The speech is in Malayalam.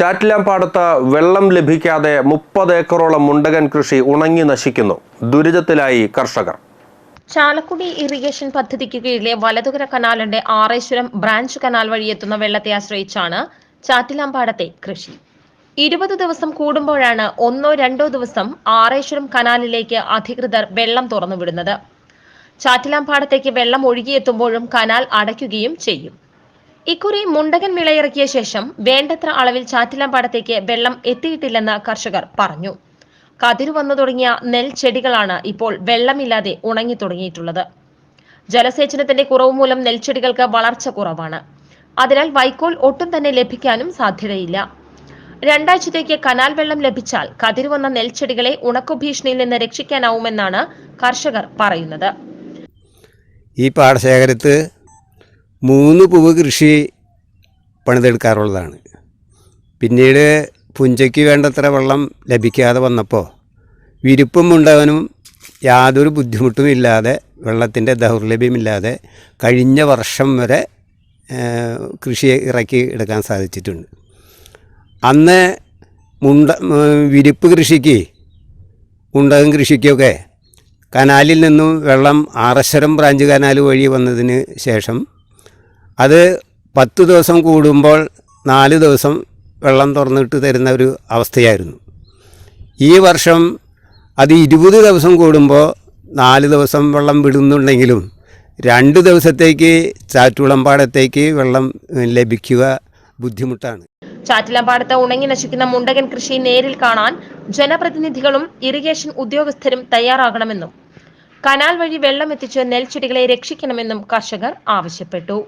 ചാറ്റിലാമ്പാടത്ത് വെള്ളം ലഭിക്കാതെ മുപ്പത് ഏക്കറോളം മുണ്ടകൻ കൃഷി ഉണങ്ങി നശിക്കുന്നു. ദുരിതത്തിലായി കർഷകർ. ചാലക്കുടി ഇറിഗേഷൻ പദ്ധതിക്ക് കീഴിലെ വലതുകര കനാലിന്റെ ആറേശ്വരം ബ്രാഞ്ച് കനാൽ വഴി എത്തുന്ന വെള്ളത്തെ ആശ്രയിച്ചാണ് ചാറ്റിലാമ്പാടത്തെ കൃഷി. ഇരുപത് ദിവസം കൂടുമ്പോഴാണ് ഒന്നോ രണ്ടോ ദിവസം ആറേശ്വരം കനാലിലേക്ക് അധികൃതർ വെള്ളം തുറന്നുവിടുന്നത് ചാറ്റിലാമ്പാടത്തേക്ക് വെള്ളം ഒഴുകിയെത്തുമ്പോഴും കനാൽ അടയ്ക്കുകയും ചെയ്യും. ഇക്കുറി മുണ്ടകൻ വിളയിറക്കിയ ശേഷം വേണ്ടത്ര അളവിൽ ചാറ്റിലാമ്പാടത്തേക്ക് വെള്ളം എത്തിയിട്ടില്ലെന്ന് കർഷകർ പറഞ്ഞു. കതിരു വന്നു തുടങ്ങിയ നെൽച്ചെടികളാണ് ഇപ്പോൾ വെള്ളമില്ലാതെ ഉണങ്ങി തുടങ്ങിയിട്ടുള്ളത്. ജലസേചനത്തിന്റെ കുറവ് മൂലം നെൽച്ചെടികൾക്ക് വളർച്ച കുറവാണ്. അതിനാൽ വൈക്കോൽ ഒട്ടും തന്നെ ലഭിക്കാനും സാധ്യതയില്ല. രണ്ടാഴ്ചത്തേക്ക് കനാൽ വെള്ളം ലഭിച്ചാൽ കതിരുവന്ന നെൽച്ചെടികളെ ഉണക്കുഭീഷണിയിൽ നിന്ന് രക്ഷിക്കാനാവുമെന്നാണ് കർഷകർ പറയുന്നത്. ഈ പാടശേഖരത്ത് മൂന്ന് പൂവ് കൃഷി പണിതെടുക്കാറുള്ളതാണ്. പിന്നീട് പുഞ്ചയ്ക്ക് വേണ്ടത്ര വെള്ളം ലഭിക്കാതെ വന്നപ്പോൾ വിരിപ്പും ഉണ്ടാകാനും യാതൊരു ബുദ്ധിമുട്ടും ഇല്ലാതെ വെള്ളത്തിന്റെ ദൗർലഭ്യമില്ലാതെ കഴിഞ്ഞ വർഷം വരെ കൃഷി ഇറക്കി എടുക്കാൻ സാധിച്ചിട്ടുണ്ട്. അന്ന് മുണ്ട വിരിപ്പ് കൃഷിക്ക് മുണ്ടകം കൃഷിക്കൊക്കെ കനാലിൽ നിന്നും വെള്ളം ആറശ്വരം ബ്രാഞ്ച് കനാൽ വഴി വന്നതിന് ശേഷം അത് പത്ത് ദിവസം കൂടുമ്പോൾ നാല് ദിവസം വെള്ളം തുറന്നിട്ട് തരുന്ന ഒരു അവസ്ഥയായിരുന്നു. ഈ വർഷം അത് ഇരുപത് ദിവസം കൂടുമ്പോൾ നാല് ദിവസം വെള്ളം വിടുന്നുണ്ടെങ്കിലും രണ്ട് ദിവസത്തേക്ക് ചാറ്റുളമ്പാടത്തേക്ക് വെള്ളം ലഭിക്കുക ബുദ്ധിമുട്ടാണ്. ചാറ്റിലമ്പാടത്ത് ഉണങ്ങി നശിക്കുന്ന മുണ്ടകൻ കൃഷി നേരിൽ കാണാൻ ജനപ്രതിനിധികളും ഇറിഗേഷൻ ഉദ്യോഗസ്ഥരും തയ്യാറാകണമെന്നും കനാൽ വഴി വെള്ളം എത്തിച്ച് നെൽച്ചെടികളെ രക്ഷിക്കണമെന്നും കർഷകർ ആവശ്യപ്പെട്ടു.